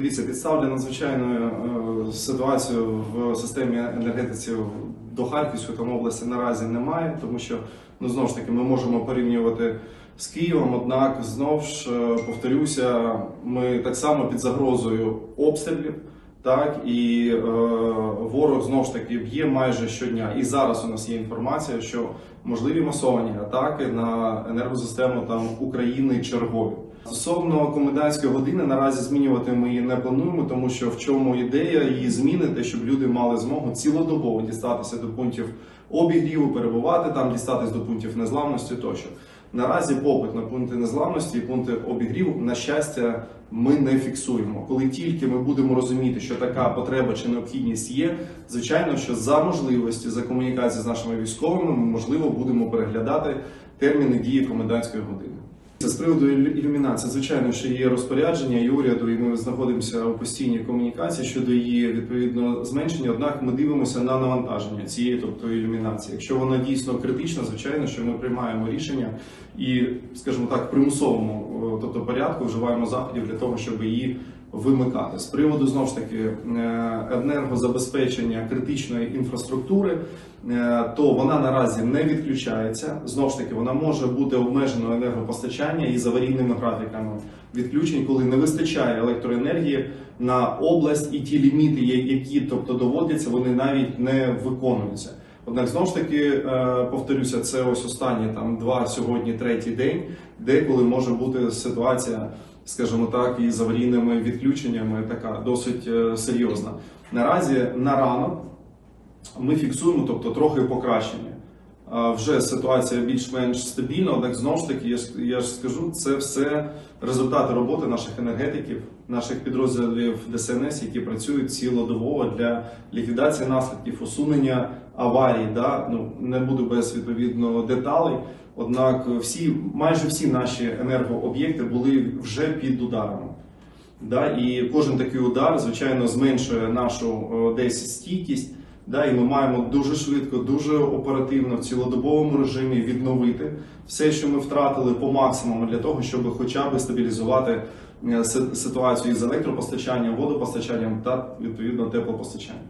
Дивіться, підстав для надзвичайної е, ситуації в системі енергетиці до Харківської там області наразі немає, тому що ну знову ж таки ми можемо порівнювати з Києвом. Однак знову ж е, повторюся, ми так само під загрозою обстрілів. Так і е, ворог знову ж таки б'є майже щодня. І зараз у нас є інформація, що можливі масовані атаки на енергосистему там України чергові. Стосовно комендантської години наразі змінювати ми її не плануємо, тому що в чому ідея її змінити, щоб люди мали змогу цілодобово дістатися до пунктів обігріву, перебувати там, дістатися до пунктів незламності тощо. Наразі попит на пункти незламності і пункти обігріву, на щастя, ми не фіксуємо. Коли тільки ми будемо розуміти, що така потреба чи необхідність є, звичайно, що за можливості за комунікації з нашими військовими ми можливо будемо переглядати терміни дії комендантської години. З приводу ілюмінації, звичайно, що є розпорядження і уряду, і ми знаходимося у постійній комунікації щодо її відповідно зменшення. Однак ми дивимося на навантаження цієї, тобто ілюмінації. Якщо вона дійсно критична, звичайно, що ми приймаємо рішення і, скажімо так, примусовому, тобто порядку вживаємо заходів для того, щоб її вимикати. З приводу знову ж таки е, енергозабезпечення критичної інфраструктури, е, то вона наразі не відключається. Знову ж таки, вона може бути обмежено енергопостачання із аварійними графіками відключень, коли не вистачає електроенергії на область, і ті ліміти, які тобто доводяться, вони навіть не виконуються. Однак знову ж таки е, повторюся, це ось останні там два сьогодні, третій день, деколи може бути ситуація, скажімо так, із аварійними відключеннями, така досить е, серйозна. Наразі на ранок ми фіксуємо, тобто трохи покращення. Вже ситуація більш-менш стабільна, однак знову ж таки, я ж, я ж скажу, це все результати роботи наших енергетиків, наших підрозділів ДСНС, які працюють цілодобово для ліквідації наслідків, усунення аварій. Да? Ну, не буду без відповідно деталей. Однак всі, майже всі наші енергооб'єкти були вже під ударами. Да, і кожен такий удар, звичайно, зменшує нашу десь стійкість. Да, і ми маємо дуже швидко, дуже оперативно в цілодобовому режимі відновити все, що ми втратили по максимуму для того, щоб хоча б стабілізувати е, ситуацію з електропостачанням, водопостачанням та відповідно теплопостачанням.